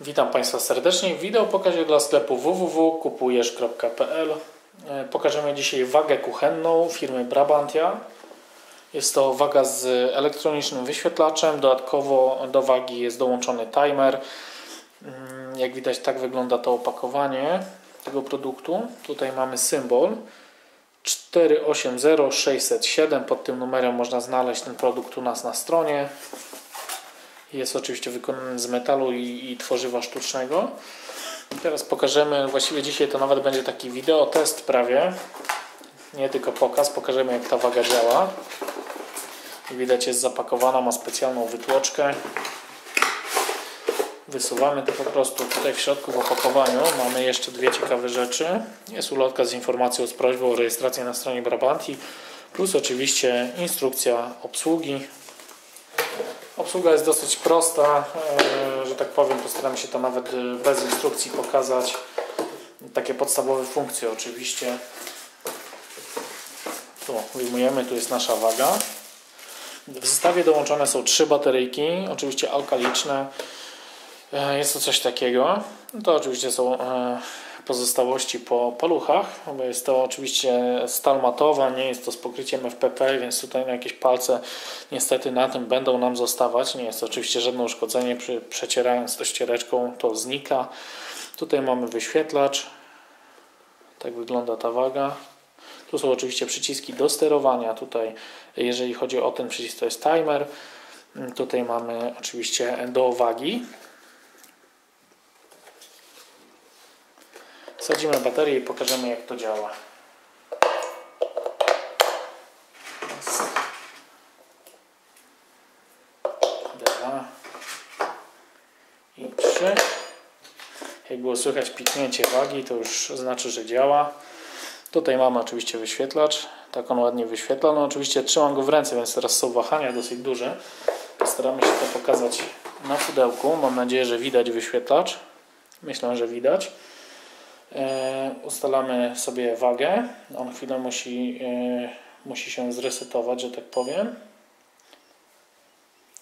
Witam Państwa serdecznie w wideo pokazie dla sklepu www.kupujesz.pl E, Pokażemy dzisiaj wagę kuchenną firmy Brabantia. Jest to waga z elektronicznym wyświetlaczem. Dodatkowo do wagi jest dołączony timer. Mm, Jak widać tak wygląda to opakowanie tego produktu. Tutaj mamy symbol 480607. Pod tym numerem można znaleźć ten produkt u nas na stronie. Jest oczywiście wykonany z metalu i, i tworzywa sztucznego. Teraz pokażemy, właściwie dzisiaj to nawet będzie taki wideo test prawie. Nie tylko pokaz, pokażemy jak ta waga działa. Widać jest zapakowana, ma specjalną wytłoczkę. Wysuwamy to po prostu tutaj w środku w opakowaniu. Mamy jeszcze dwie ciekawe rzeczy. Jest ulotka z informacją z prośbą o rejestrację na stronie Brabanti. Plus oczywiście instrukcja obsługi. Obsługa jest dosyć prosta, e, że tak powiem, postaram się to nawet e, bez instrukcji pokazać. Takie podstawowe funkcje oczywiście. Tu wyjmujemy, tu jest nasza waga. W zestawie dołączone są trzy bateryjki, oczywiście alkaliczne. E, Jest to coś takiego. To oczywiście są pozostałości po paluchach, jest to oczywiście stal matowa, nie jest to z pokryciem FPP, więc tutaj jakieś palce niestety na tym będą nam zostawać. Nie jest to oczywiście żadne uszkodzenie, przecierając to ściereczką to znika. Tutaj mamy wyświetlacz, tak wygląda ta waga. Tu są oczywiście przyciski do sterowania. Tutaj, jeżeli chodzi o ten przycisk, to jest timer. Tutaj mamy oczywiście do wagi. Wsadzimy baterię i pokażemy jak to działa. Dwa. I trzy. Jak było słychać piknięcie wagi, to już znaczy, że działa. Tutaj mamy oczywiście wyświetlacz. Tak on ładnie wyświetla. No oczywiście trzymam go w ręce, więc teraz są wahania dosyć duże. Postaramy się to pokazać na pudełku. Mam nadzieję, że widać wyświetlacz. Myślę, że widać. E, ustalamy sobie wagę. On chwilę musi, e, musi się zresetować, że tak powiem.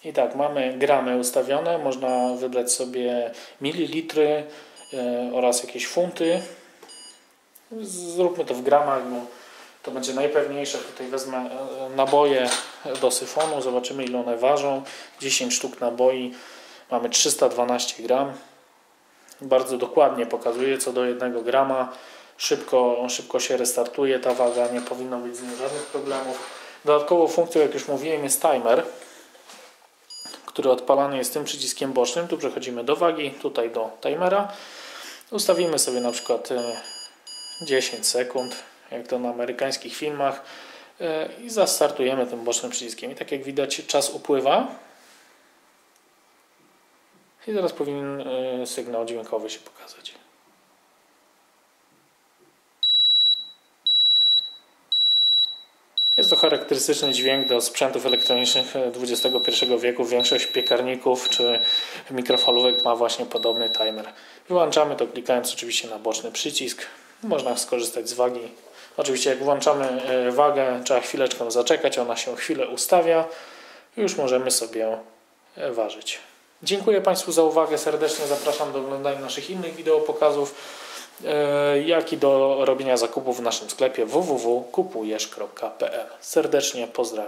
I tak, mamy gramy ustawione. Można wybrać sobie mililitry e, oraz jakieś funty. Zróbmy to w gramach, bo to będzie najpewniejsze. Tutaj wezmę naboje do syfonu. Zobaczymy ile one ważą. 10 sztuk naboi. Mamy 312 gram bardzo dokładnie pokazuje co do 1 grama. Szybko, szybko się restartuje ta waga, nie powinno być z nim żadnych problemów. Dodatkową funkcją, jak już mówiłem, jest timer, który odpalany jest tym przyciskiem bocznym. Tu przechodzimy do wagi, tutaj do timera. Ustawimy sobie na przykład 10 sekund, jak to na amerykańskich filmach i zastartujemy tym bocznym przyciskiem. I tak jak widać czas upływa, i zaraz powinien sygnał dźwiękowy się pokazać. Jest to charakterystyczny dźwięk do sprzętów elektronicznych XXI wieku. Większość piekarników czy mikrofalówek ma właśnie podobny timer. Wyłączamy to klikając oczywiście na boczny przycisk. Można skorzystać z wagi. Oczywiście jak włączamy wagę, trzeba chwileczkę zaczekać, ona się chwilę ustawia. Już możemy sobie ważyć. Dziękuję Państwu za uwagę. Serdecznie zapraszam do oglądania naszych innych wideo pokazów, jak i do robienia zakupów w naszym sklepie www.kupujesz.pl. Serdecznie pozdrawiam.